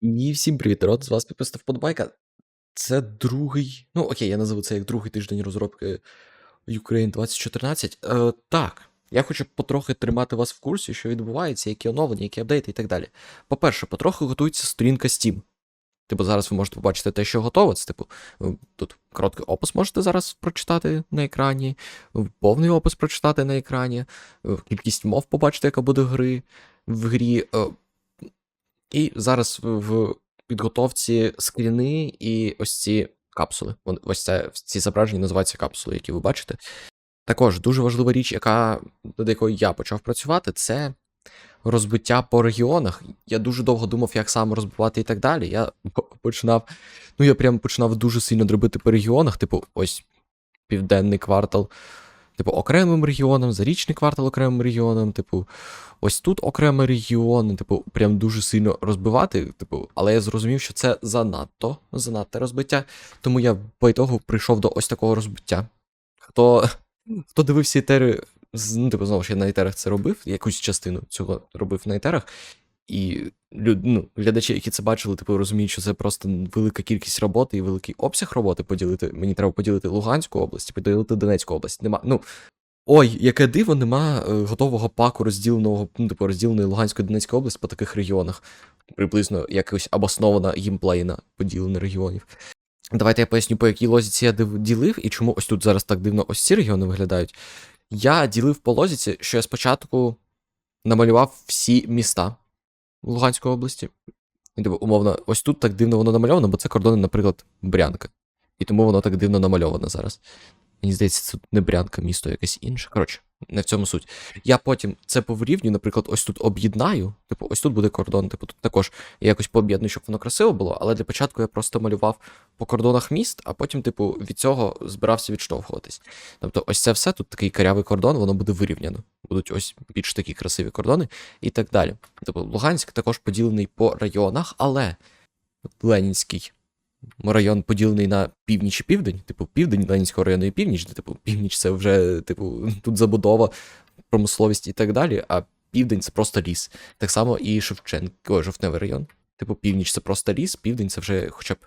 І всім привіт, народ, з вас підписав Подбайка. Це другий. Ну, окей, я називу це як другий тиждень розробки Ukraine 2014. Е, так, я хочу потрохи тримати вас в курсі, що відбувається, які оновлення, які апдейти і так далі. По-перше, потрохи готується сторінка Steam. Типу, зараз ви можете побачити те, що готово. Це, типу, е, тут короткий опис можете зараз прочитати на екрані, е, повний опис прочитати на екрані, е, кількість мов побачити, яка буде гри в грі. І зараз в підготовці скріни і ось ці капсули. Ось це ці зображення називаються капсули, які ви бачите. Також дуже важлива річ, яка над якою я почав працювати, це розбиття по регіонах. Я дуже довго думав, як саме розбивати і так далі. Я починав, ну я прям починав дуже сильно дробити по регіонах, типу, ось південний квартал, типу, окремим регіоном, зарічний квартал окремим регіоном, типу, ось тут окремий регіон, типу, прям дуже сильно розбивати. Типу, але я зрозумів, що це занадто, занадто розбиття. Тому я по ітогу прийшов до ось такого розбиття. Хто, хто дивився етери, ну, типу, знову ж я на етерах це робив, якусь частину цього робив на етерах. І ну, глядачі, які це бачили, типу, розуміють, що це просто велика кількість роботи і великий обсяг роботи поділити. Мені треба поділити Луганську область, поділити Донецьку область. Нема. Ну, ой, яке диво, нема е, готового паку розділеного, ну, типу, розділеної Луганської Донецької області по таких регіонах. Приблизно якось обоснована гімплейна поділення регіонів. Давайте я поясню, по якій лозіці я ділив, і чому ось тут зараз так дивно ось ці регіони виглядають. Я ділив по лозіці, що я спочатку намалював всі міста Луганської області. І типу, умовно, ось тут так дивно воно намальовано, бо це кордони, наприклад, Брянка. І тому воно так дивно намальовано зараз. Мені здається, це не Брянка, місто якесь інше. Коротше, не в цьому суть. Я потім це повирівнюю, наприклад, ось тут об'єднаю. Типу, ось тут буде кордон, типу, тут також я якось пооб'єдную, щоб воно красиво було, але для початку я просто малював по кордонах міст, а потім, типу, від цього збирався відштовхуватись. Тобто, ось це все, тут такий карявий кордон, воно буде вирівняно. Будуть ось більш такі красиві кордони і так далі. Тобто, Луганськ також поділений по районах, але Ленінський район поділений на північ і південь, типу, південь Ленінського району і північ, де, типу, північ це вже, типу, тут забудова, промисловість і так далі, а південь це просто ліс. Так само і Шевченко, о, Жовтневий район. Типу, північ це просто ліс, південь це вже хоча б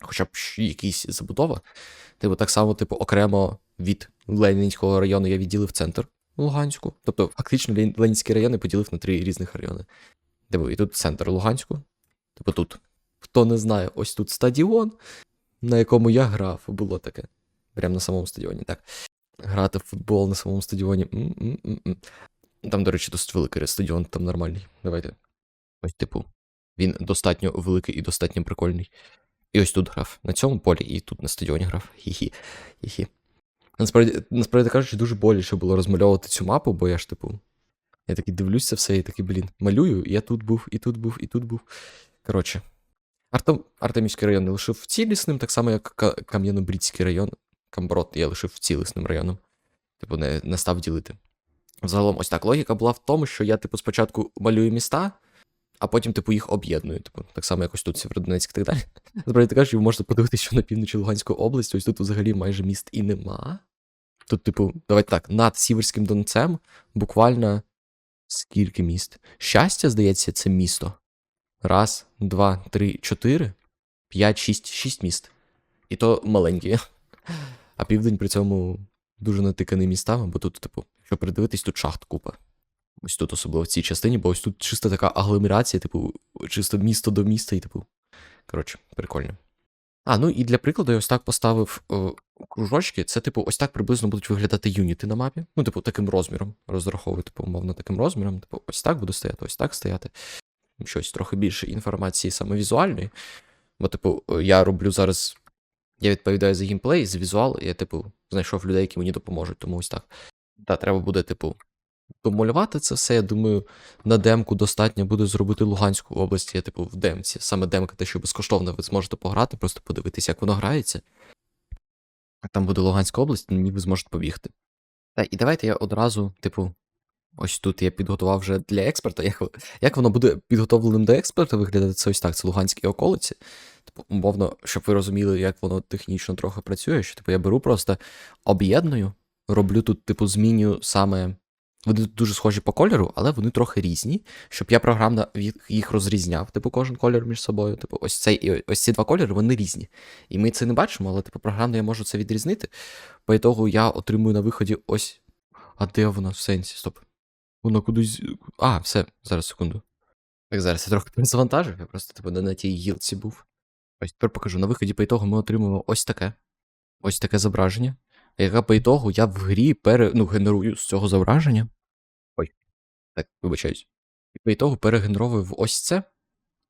хоча б якийсь забудова. Типу, так само, типу, окремо від Ленінського району я відділив центр Луганську. Тобто, фактично, Лен- Ленінський район поділив на три різних райони. Типу, і тут центр Луганську. Типу, тут, хто не знає, ось тут стадіон, на якому я грав, було таке. Прямо на самому стадіоні, так. Грати в футбол на самому стадіоні. м-м-м-м. Там, до речі, досить великий стадіон, там нормальний. Давайте. Ось, типу, він достатньо великий і достатньо прикольний. І ось тут грав. На цьому полі і тут на стадіоні грав. Хі-хі. Хі-хі. Насправді, насправді кажучи, дуже боляче було розмальовувати цю мапу, бо я ж, типу. Я такий дивлюся все і такий, блін, малюю, я тут був, і тут був, і тут був. Коротше. Артем, Артемівський район я лишив цілісним, так само, як Ка- Кам'янобрідський район. Камброд я лишив цілісним районом. Типу, не, не став ділити. Загалом, ось так. Логіка була в тому, що я, типу, спочатку малюю міста, а потім, типу, їх об'єдную. Типу, так само, як ось тут Сєвєродонецьк і так далі. Насправді кажучи, ви можете подивитися, що на півночі Луганської області, ось тут взагалі майже міст і нема. Тут, типу, давайте так, над Сіверським Донцем буквально скільки міст? Щастя, здається, це місто. Раз, два, три, чотири, п'ять, шість, шість міст. І то маленькі. А південь при цьому дуже натиканий містами, бо тут, типу, якщо придивитись, тут шахт купа. Ось тут особливо в цій частині, бо ось тут чисто така агломерація, типу, чисто місто до міста, і, типу. Коротше, прикольно. А, ну і для прикладу я ось так поставив е, кружочки. Це, типу, ось так приблизно будуть виглядати юніти на мапі. Ну, типу, таким розміром. Розраховую, типу, умовно, таким розміром. Типу, ось так буде стояти, ось так стояти. Щось трохи більше інформації саме візуальної. Бо, типу, е, я роблю зараз. Я відповідаю за геймплей, за візуал, я, типу, знайшов людей, які мені допоможуть, тому ось так. Та, треба буде, типу, домалювати це все. Я думаю, на демку достатньо буде зробити Луганську область. Я, типу, в демці. Саме демка, те, що безкоштовно ви зможете пограти, просто подивитися, як воно грається. Там буде Луганська область, на ній ви зможете побігти. Та, і давайте я одразу, типу, ось тут я підготував вже для експерта. Як, як воно буде підготовленим до експерта виглядати це ось так, це Луганські околиці. Типу, умовно, щоб ви розуміли, як воно технічно трохи працює, що типу я беру просто об'єдную, роблю тут, типу, зміню саме Вони дуже схожі по кольору, але вони трохи різні, щоб я програмно їх розрізняв, типу, кожен колір між собою. Типу, ось цей і ось ці два кольори, вони різні. І ми це не бачимо, але типу, програмно я можу це відрізнити. По ітогу я отримую на виході ось. А де вона в сенсі? Стоп. Вона кудись. А, все, зараз секунду. Так, зараз я трохи перезавантажив, я просто типу не на тій гілці був. Ось тепер покажу. На виході по ітогу ми отримуємо ось таке. Ось таке зображення. Яке по ітогу я в грі пере... ну, генерую з цього зображення. Ой, так, вибачаюсь. І по ітогу перегенеровую в ось це.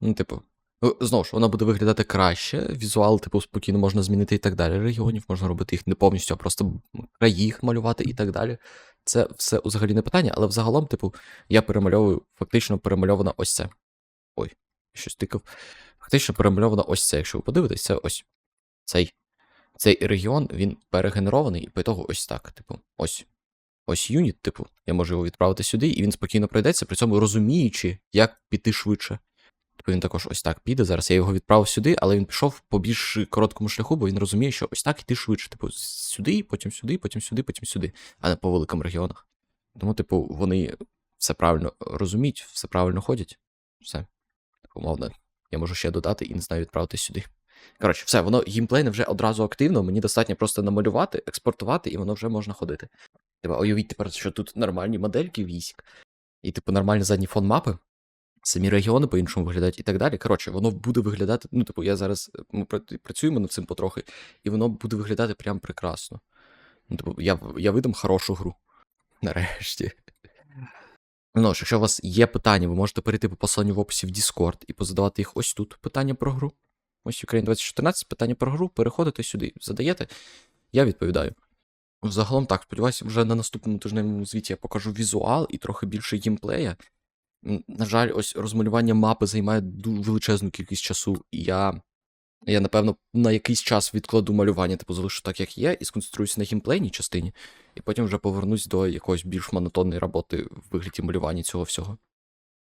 Ну, типу, ну, знову ж, вона буде виглядати краще. Візуал, типу, спокійно можна змінити і так далі. Регіонів можна робити їх не повністю, а просто краї їх малювати і так далі. Це все взагалі не питання, але взагалом, типу, я перемальовую, фактично перемальована ось це. Ой, щось тикав. Фактично перемальована ось це. Якщо ви подивитесь, це ось цей. Цей регіон він перегенерований, і по ітогу ось так. Типу, ось. Ось юніт, типу, я можу його відправити сюди, і він спокійно пройдеться, при цьому розуміючи, як піти швидше. Типу він також ось так піде. Зараз я його відправив сюди, але він пішов по більш короткому шляху, бо він розуміє, що ось так іти швидше. Типу, сюди, потім сюди, потім сюди, потім сюди, а не по великим регіонах. Тому, типу, вони все правильно розуміють, все правильно ходять. Все. Типу, мовно, я можу ще додати і не знаю відправити сюди. Коротше, все, воно геймплейне вже одразу активно, мені достатньо просто намалювати, експортувати, і воно вже можна ходити. Типу, уявіть тепер, що тут нормальні модельки військ, і, типу, нормальний задній фон мапи, самі регіони по-іншому виглядають і так далі. Коротше, воно буде виглядати. Ну, типу, я зараз ми працюємо над цим потрохи, і воно буде виглядати прям прекрасно. Ну, типу, я, я видам хорошу гру. Нарешті. Ну, якщо у вас є питання, ви можете перейти по посиланню в описі в Discord і позадавати їх ось тут питання про гру. Ось Ukraine 2014, питання про гру, переходите сюди, задаєте, я відповідаю. Загалом так, сподіваюся, вже на наступному тижневому звіті я покажу візуал і трохи більше геймплея. На жаль, ось розмалювання мапи займає дуже величезну кількість часу, і я, я, напевно, на якийсь час відкладу малювання, типу залишу так, як є, і сконцентруюся на геймплейній частині, і потім вже повернусь до якоїсь більш монотонної роботи в вигляді малювання цього всього.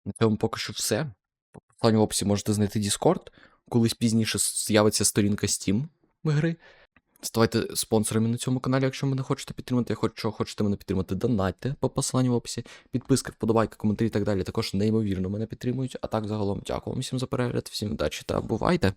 На цьому поки що все. По посиланню в описі можете знайти Discord. Колись пізніше з'явиться сторінка Steam гри. Ставайте спонсорами на цьому каналі, якщо мене хочете підтримати. Якщо хочете мене підтримати, донатьте по посиланню в описі. Підписка, вподобайка, коментарі і так далі. Також неймовірно мене підтримують. А так загалом дякую всім за перегляд, всім удачі та бувайте!